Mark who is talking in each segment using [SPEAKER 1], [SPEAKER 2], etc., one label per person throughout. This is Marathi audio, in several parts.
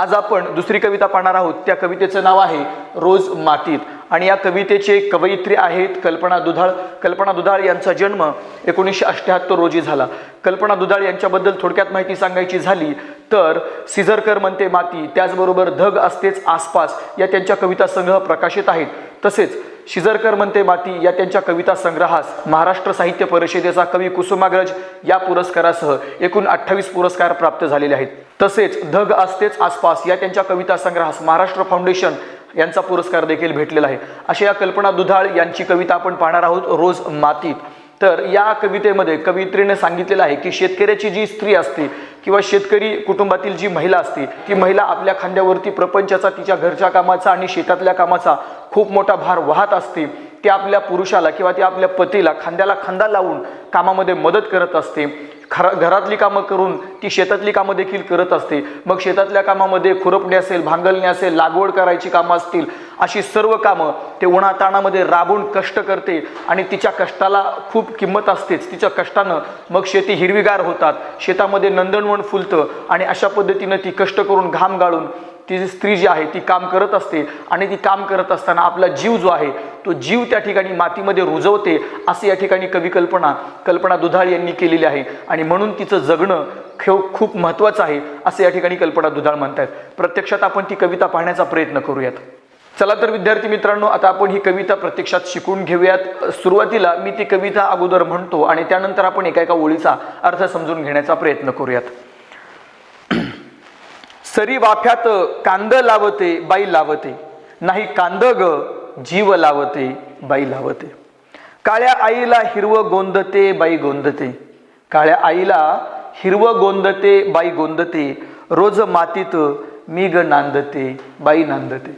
[SPEAKER 1] आज आपण दुसरी कविता पाहणार आहोत. त्या कवितेचं नाव आहे रोज मातीत. आणि या कवितेचे कवयित्री आहेत कल्पना दुधाळ. कल्पना दुधाळ यांचा जन्म एकोणीसशे अठ्ठ्याहत्तर रोजी झाला. कल्पना दुधाळ यांच्याबद्दल थोडक्यात माहिती सांगायची झाली तर सिझरकर म्हणते माती त्याचबरोबर धग असतेच आसपास या त्यांच्या कविता संग्रह प्रकाशित आहेत. तसेच शिजरकर म्हणते माती या त्यांच्या कविता संग्रहास महाराष्ट्र साहित्य परिषदेचा कवी कुसुमाग्रज या पुरस्कारासह एकूण अठ्ठावीस पुरस्कार प्राप्त झालेले आहेत. तसेच धग असतेच आसपास या त्यांच्या कविता संग्रहास महाराष्ट्र फाउंडेशन यांचा पुरस्कार देखील भेटलेला आहे. अशा या कल्पना दुधाळ यांची कविता आपण पाहणार आहोत रोज मातीत. तर या कवितेमध्ये कवित्रीने सांगितलेलं आहे की शेतकऱ्याची जी स्त्री असते किंवा शेतकरी कुटुंबातील जी महिला असते ती महिला आपल्या खांद्यावरती प्रपंचाचा तिच्या घरच्या कामाचा आणि शेतातल्या कामाचा खूप मोठा भार वाहत असते. ती आपल्या पुरुषाला किंवा ती आपल्या पतीला खांद्याला खांदा लावून कामामध्ये मदत करत असते. खरा घरातली कामं करून ती शेतातली कामं देखील करत असते. मग शेतातल्या कामामध्ये खुरपणे असेल भांगलणे असेल लागवड करायची कामं असतील अशी सर्व कामं ते उन्हाताणामध्ये राबून कष्ट करते आणि तिच्या कष्टाला खूप किंमत असतेच. तिच्या कष्टानं मग शेती हिरवीगार होतात. शेतामध्ये नंदनवन फुलतं आणि अशा पद्धतीनं ती कष्ट करून घाम गाळून ती जी स्त्री जी आहे ती काम करत असते आणि ती काम करत असताना आपला जीव जो आहे तो जीव त्या ठिकाणी मातीमध्ये रुजवते असं या ठिकाणी कवी कल्पना कल्पना दुधाळ यांनी केलेली आहे. आणि म्हणून तिचं जगणं खेळ खूप महत्त्वाचं आहे असं या ठिकाणी कल्पना दुधाळ म्हणतात प्रत्यक्षात आपण ती कविता पाहण्याचा प्रयत्न करूयात. चला तर विद्यार्थी मित्रांनो आता आपण ही कविता प्रत्यक्षात शिकून घेऊयात. सुरुवातीला मी ती कविता अगोदर म्हणतो आणि त्यानंतर आपण एका एका ओळीचा अर्थ समजून घेण्याचा प्रयत्न करूयात. सरी वाफ्यात कांद लावते बाई लावते. नाही कांद ग जीव लावते बाई लावते. काळ्या आईला हिरवं गोंदते बाई गोंदते. काळ्या आईला हिरवं गोंदते बाई गोंदते. रोज मातीत मी ग नांदते बाई नांदते.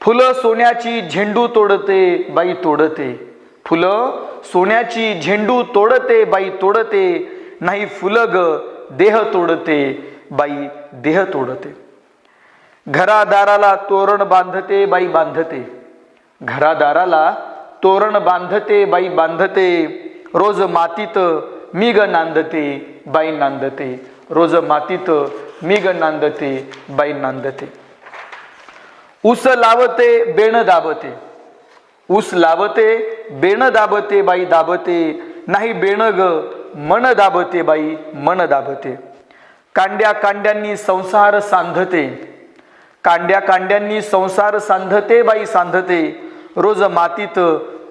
[SPEAKER 1] फुलं सोन्याची झेंडू तोडते बाई तोडते. फुलं सोन्याची झेंडू तोडते बाई तोडते. नाही फुलं ग देह तोडते. बाई देह तोडते. घरादाराला तोरण बांधते बाई बांधते. घरादाराला तोरण बांधते बाई बांधते. रोज मातीत मी ग नांदते बाई नांदते. रोज मातीत मी ग नांदते बाई नांदते. ऊस लावते बेण दाबते. ऊस लावते बेण दाबते बाई दाबते. नाही बेण ग मन दाबते बाई मन दाबते. कांड्या कांड्यांनी संसार सांधते. कांड्या कांड्यांनी संसार सांधते बाई सांधते. रोज मातीत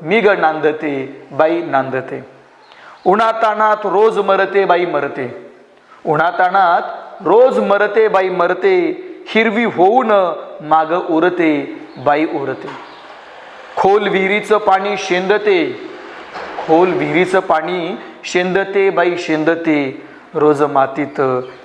[SPEAKER 1] मी नांदते बाई नांदते. उन्हाताणात रोज मरते बाई मरते. उन्हाताणात रोज मरते बाई मरते. हिरवी होऊन माग उरते बाई उरते. खोल विहिरीचं पाणी शेंदते. खोल विहिरीचं पाणी शेंदते बाई शेंदते. रोज मातीत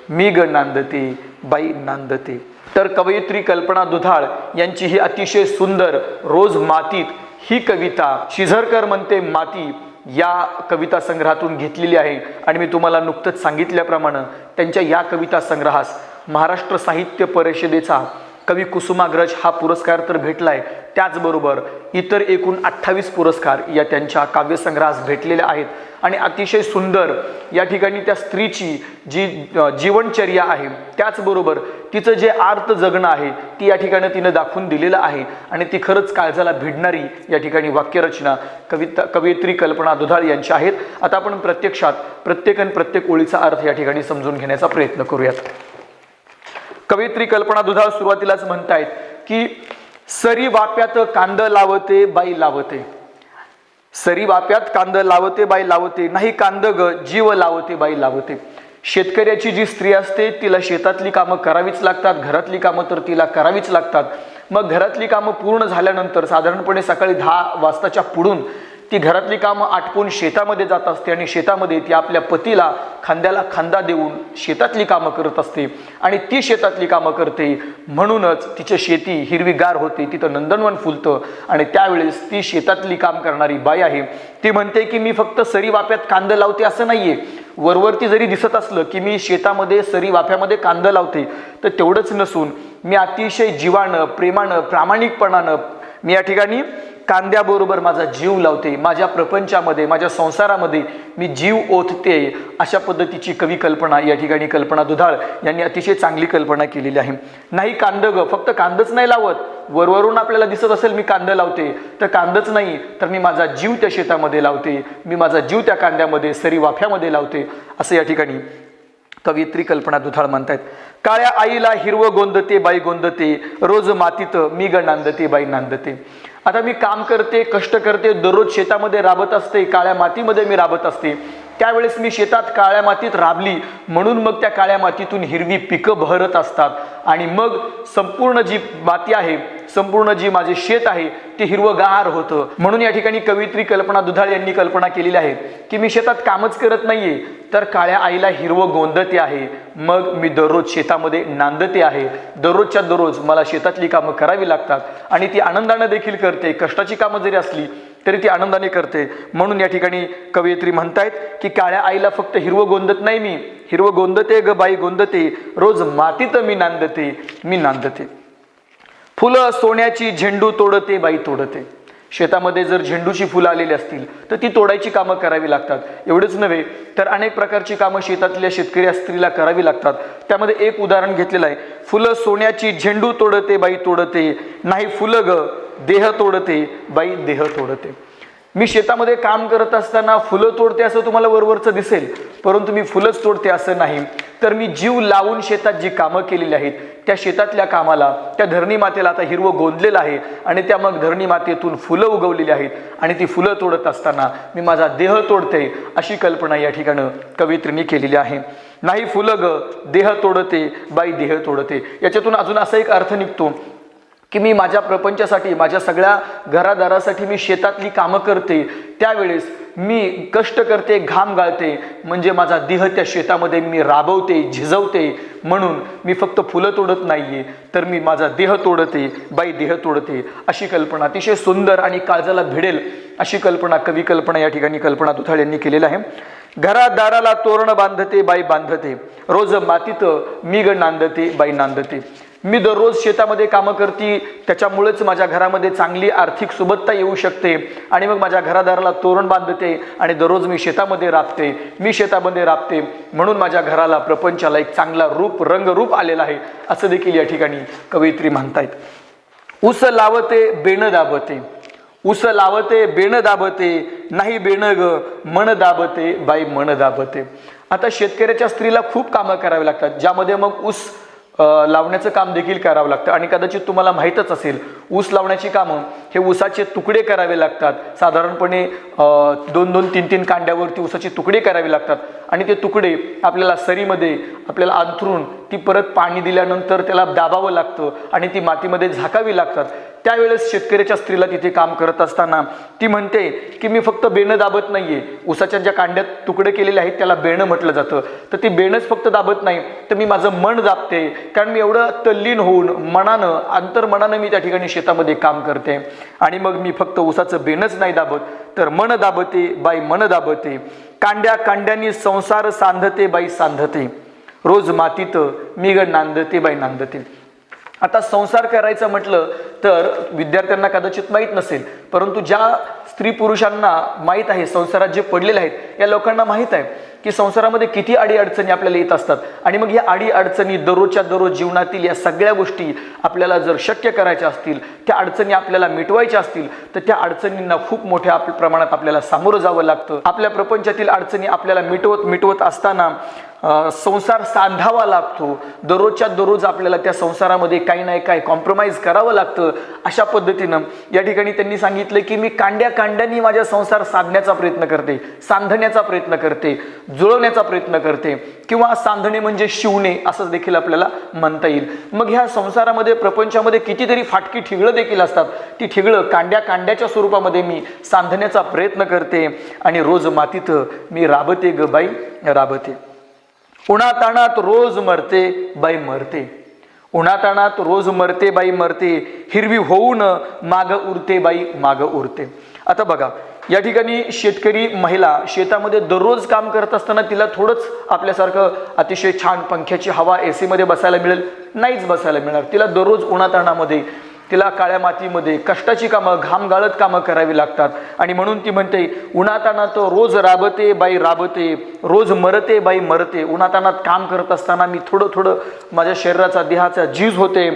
[SPEAKER 1] मी ग नांदते बाई नांदते. तर कवयित्री कल्पना दुधाळ यांची ही अतिशय सुंदर रोज मातीत ही कविता शिझरकर म्हणते माती या कविता संग्रहातून घेतलेली आहे. आणि मी तुम्हाला नुकतंच सांगितल्याप्रमाणे त्यांच्या या कविता संग्रहास महाराष्ट्र साहित्य परिषदेचा कवी कुसुमाग्रज हा पुरस्कार तर भेटलाय. त्याचबरोबर इतर एकूण अठ्ठावीस पुरस्कार या त्यांच्या काव्यसंग्रहास भेटलेल्या आहेत. आणि अतिशय सुंदर या ठिकाणी त्या स्त्रीची जी जीवनचर्या आहे त्याचबरोबर तिचं जे आर्त जगणं आहे ती या ठिकाणी तिनं दाखवून दिलेलं आहे. आणि ती खरंच काळजाला भिडणारी या ठिकाणी वाक्यरचना कविता कवयित्री कल्पना दुधाळ यांच्या आहेत. आता आपण प्रत्यक्षात प्रत्येकन प्रत्येक ओळीचा अर्थ या ठिकाणी समजून घेण्याचा प्रयत्न करूयात. कवयित्री कल्पना दुधाळ सुरुवातीलाच म्हणतायत की सरी वाप्यात कांद लावते बाई लावते. सरी वाप्यात कांद लावते बाई लावते. नाही कांद ग जीव लावते बाई लावते. शेतकऱ्याची जी स्त्री असते तिला शेतातली कामं करावीच लागतात घरातली कामं तर तिला करावीच लागतात. मग घरातली कामं पूर्ण झाल्यानंतर साधारणपणे सकाळी दहा वाजताच्या पुढून ती घरातली कामं आटपून शेतामध्ये जात असते आणि शेतामध्ये ती आपल्या पतीला खांद्याला खांदा देऊन शेतातली कामं करत असते आणि ती शेतातली कामं करते. म्हणूनच तिची शेती हिरवीगार होते. तिथं नंदनवन फुलतं आणि त्यावेळेस ती शेतातली काम करणारी बाई आहे. ती म्हणते की मी फक्त सरी वाफ्यात कांदं लावते असं नाहीये. वरवरती जरी दिसत असलं की मी शेतामध्ये सरी वाफ्यामध्ये कांदं लावते तर तेवढंच नसून मी अतिशय जीवानं प्रेमानं प्रामाणिकपणानं मी या ठिकाणी कांद्याबरोबर माझा जीव लावते माझ्या प्रपंचामध्ये माझ्या संसारामध्ये मी जीव ओतते अशा पद्धतीची कवी कल्पना या ठिकाणी कल्पना दुधाळ यांनी अतिशय चांगली कल्पना केलेली आहे. नाही कांद ग फक्त कांदच नाही लावत. वरवरून आपल्याला दिसत असेल मी कांदं लावते तर कांदच नाही तर मी माझा जीव त्या शेतामध्ये लावते मी माझा जीव त्या कांद्यामध्ये सरी वाफ्यामध्ये लावते असं या ठिकाणी कवित्री कल्पना दुधाळ म्हणतायत. काळ्या आईला हिरवं गोंदते बाई गोंदते रोज मातीत मी ग नांदते बाई नांदते. आता मी काम करते कष्ट करते दररोज शेतामध्ये राबत असते काळ्या मातीमध्ये मी राबत असते. त्यावेळेस मी शेतात काळ्या मातीत राबली म्हणून मग त्या काळ्या मातीतून हिरवी पिकं बहरत असतात. आणि मग संपूर्ण जी माती आहे संपूर्ण जी माझे शेत आहे ते हिरवगार होतं. म्हणून या ठिकाणी कवित्री कल्पना दुधाळ यांनी कल्पना केलेली आहे की मी शेतात कामच करत नाहीये तर काळ्या आईला हिरवं गोंदते आहे. मग मी दररोज शेतामध्ये नांदते आहे. दररोजच्या दररोज मला शेतातली कामं करावी लागतात आणि ती आनंदानं देखील करते. कष्टाची कामं जरी असली तरी ती आनंदाने करते. म्हणून या ठिकाणी कवयित्री म्हणतायत की काळ्या आईला फक्त हिरवं गोंदत नाही मी. हिरवं गोंदते ग बाई गोंदते. रोज मातीत मी नांदते. मी नांदते. फुलं सोन्याची झेंडू तोडते बाई तोडते. शेतामध्ये जर झेंडूची फुलं आलेली असतील तर ती तोडायची कामं करावी लागतात. एवढंच नव्हे तर अनेक प्रकारची कामं शेतातल्या शेतकरी स्त्रीला करावी लागतात. त्यामध्ये एक उदाहरण घेतलेलं आहे. फुलं सोन्याची झेंडू तोडते बाई तोडते. नाही फुलं ग देह तोडते बाई देह तोडते. मी शेतामध्ये काम करत असताना फुलं तोडते असं तुम्हाला वरवरचं दिसेल परंतु मी फुलंच तोडते असं नाही. तर मी जीव लावून शेतात जी कामं केलेली आहेत त्या शेतातल्या कामाला त्या धरणी मातेला आता हिरवं गोंदलेलं आहे आणि त्या मग धरणी मातेतून फुलं उगवलेली आहेत आणि ती फुलं तोडत असताना मी माझा देह तोडते अशी कल्पना या ठिकाणं कवित्रीने केलेली आहे. नाही फुलं ग देह तोडते बाई देह तोडते. याच्यातून अजून असा एक अर्थ निघतो की मी माझ्या प्रपंचासाठी माझ्या सगळ्या घरादारासाठी मी शेतातली कामं करते त्यावेळेस मी कष्ट करते घाम गाळते म्हणजे माझा देह त्या शेतामध्ये मी राबवते झिजवते. म्हणून मी फक्त फुलं तोडत नाहीये तर मी माझा देह तोडते बाई देह तोडते. अशी कल्पना अतिशय सुंदर आणि काळजाला भिडेल अशी कल्पना कवी कल्पना या ठिकाणी कल्पना दुथाळ यांनी केलेलं आहे. घरात दाराला तोरण बांधते बाई बांधते. रोज मातीत मी ग नांदते बाई नांदते. मी दररोज शेतामध्ये कामं करते त्याच्यामुळेच माझ्या घरामध्ये चांगली आर्थिक सुबत्ता येऊ शकते आणि मग माझ्या घरादाराला तोरण बांधते आणि दररोज मी शेतामध्ये राबते मी शेतामध्ये राबते. म्हणून माझ्या घराला प्रपंचाला एक चांगला रूप रंगरूप आलेला आहे. असं देखील या ठिकाणी कवयित्री म्हणतायत. उस लावते बेण दाबते. उस लावते बेण दाबते. नाही बेण ग मन दाबते बाई मन दाबते. आता शेतकऱ्याच्या स्त्रीला खूप कामं करावी लागतात ज्यामध्ये मग ऊस लावण्याचं काम देखील करावं लागतं. आणि कदाचित तुम्हाला माहीतच असेल ऊस लावण्याची कामं हे ऊसाचे तुकडे करावे लागतात. साधारणपणे दोन दोन तीन तीन कांड्यावरती ऊसाचे तुकडे करावे लागतात. आणि ते तुकडे आपल्याला सरीमध्ये आपल्याला अंथरून ती परत पाणी दिल्यानंतर त्याला दाबावं लागतं आणि ती मातीमध्ये झाकावी लागतात. त्यावेळेस शेतकऱ्याच्या स्त्रीला तिथे काम करत असताना ती म्हणते की मी फक्त बेणं दाबत नाही आहे उसाच्या ज्या कांड्यात तुकडे केलेले आहेत त्याला बेणं म्हटलं जातं. तर ती बेणंच फक्त दाबत नाही. तर मी माझं मन दाबते. कारण मी एवढं तल्लीन होऊन मनानं अंतर्मनानं मी त्या ठिकाणी शेतामध्ये काम करते. आणि मग मी फक्त उसाचं बेणंच नाही दाबत तर मन दाबते बाई मन दाबते. कांड्या कांड्यांनी संसार सांधते बाई सांधते. रोज मातीत मी ग नांदते बाई नांदते. आता संसार करायचं म्हटलं तर विद्यार्थ्यांना कदाचित माहीत नसेल परंतु ज्या स्त्री पुरुषांना माहीत आहे संसारात जे पडलेले आहेत या लोकांना माहीत आहे की संसारामध्ये किती आडी अडचणी आपल्याला येत असतात. आणि मग या आडी अडचणी दररोजच्या दररोज जीवनातील या सगळ्या गोष्टी आपल्याला जर शक्य करायच्या असतील त्या अडचणी आपल्याला मिटवायच्या असतील तर त्या अडचणींना खूप मोठ्या प्रमाणात आपल्याला सामोरं जावं लागतं. आपल्या प्रपंचातील अडचणी आपल्याला मिटवत मिटवत असताना संसार सांधावा लागतो. दररोजच्या दररोज आपल्याला त्या संसारामध्ये काही नाही काय कॉम्प्रोमाइज करावं लागतं. अशा पद्धतीनं या ठिकाणी त्यांनी सांगितलं की मी कांड्या कांड्यांनी माझ्या संसार साधण्याचा प्रयत्न करते. सांधण्याचा प्रयत्न करते. जुळवण्याचा प्रयत्न करते. किंवा सांधणे म्हणजे शिवणे असं देखील आपल्याला म्हणता येईल. मग ह्या संसारामध्ये प्रपंचामध्ये कितीतरी फाटकी ठिगळं देखील असतात. ती ठिगळं कांड्या कांड्याच्या स्वरूपामध्ये मी सांधण्याचा प्रयत्न करते आणि रोज मातीत मी राबते ग बाई राबते. उन्हाताणात रोज मरते बाई मरते. उन्हाताणात रोज मरते बाई मरते. हिरवी होऊन माग उरते बाई माग उरते. आता बघा या ठिकाणी शेतकरी महिला शेतामध्ये दररोज काम करत असताना तिला थोडंच आपल्यासारखं अतिशय छान पंख्याची हवा ए सीमध्ये बसायला मिळेल. नाहीच बसायला मिळणार. तिला दररोज उन्हाताणामध्ये तिला काळ्या मातीमध्ये कष्टाची कामं घाम गाळत कामं करावी लागतात. आणि म्हणून ती म्हणते उन्हातानात रोज राबते बाई राबते रोज मरते बाई मरते. उन्हातानात काम करत असताना मी थोडं थोडं माझ्या शरीराचा देहाचा जीज होते.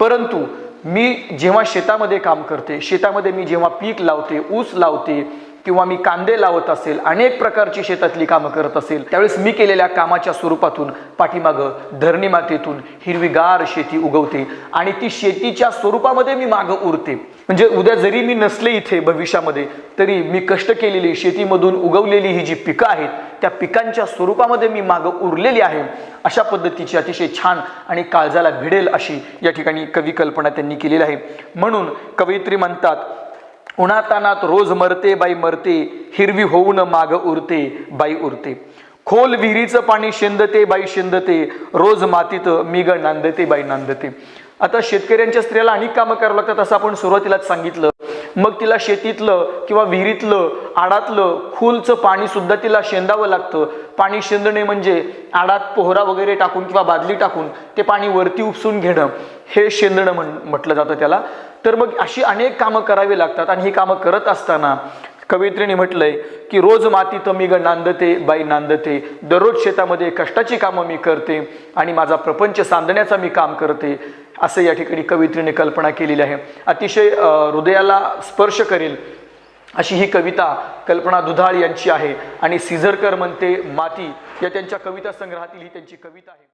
[SPEAKER 1] परंतु मी जेव्हा शेतामध्ये काम करते शेतामध्ये मी जेव्हा पीक लावते ऊस लावते किंवा मी कांदे लावत असेल अनेक प्रकारची शेतातली कामं करत असेल त्यावेळेस मी केलेल्या कामाच्या स्वरूपातून पाठीमागं धरणी मातेतून हिरवीगार शेती उगवते आणि ती शेतीच्या स्वरूपामध्ये मी मागं उरते. म्हणजे उद्या जरी मी नसले इथे भविष्यामध्ये तरी मी कष्ट केलेली शेतीमधून उगवलेली ही जी पिकं आहेत त्या पिकांच्या स्वरूपामध्ये मी मागं उरलेली आहे. अशा पद्धतीची अतिशय छान आणि काळजाला भिडेल अशी या ठिकाणी कवी कल्पना त्यांनी केलेली आहे. म्हणून कवयित्री म्हणतात उन्हातानात रोज मरते बाई मरते हिरवी होऊन माग उरते बाई उरते. खोल विहिरीचं पाणी शेंदते बाई शेंदते. रोज मातीत मिग नांदते बाई नांदते. आता शेतकऱ्यांच्या स्त्रियाला अनेक कामं करावं लागतात असं आपण सुरुवातीलाच सांगितलं. मग तिला शेतीतलं किंवा विहिरीतलं आडातलं खोलचं पाणी सुद्धा तिला शेंदावं लागतं. पाणी शेंदणे म्हणजे आडात पोहरा वगैरे टाकून किंवा बादली टाकून ते पाणी वरती उपसून घेणं. हे शेंदणं म्हण म्हटलं जातं त्याला. तर मग अशी अनेक कामं करावी लागतात. आणि ही कामं करत असताना कवयित्रीने म्हटलंय की रोज मातीत मी ग नांदते बाई नांदते. दररोज शेतामध्ये कष्टाची कामं मी करते आणि माझा प्रपंच सांधण्याचा मी काम करते. असं या ठिकाणी कवयित्रीने कल्पना केलेली आहे. अतिशय हृदयाला स्पर्श करेल अशी ही कविता कल्पना दुधाळ यांची आहे. आणि सिझरकर म्हणते माती या त्यांच्या कविता संग्रहातील ही त्यांची कविता आहे.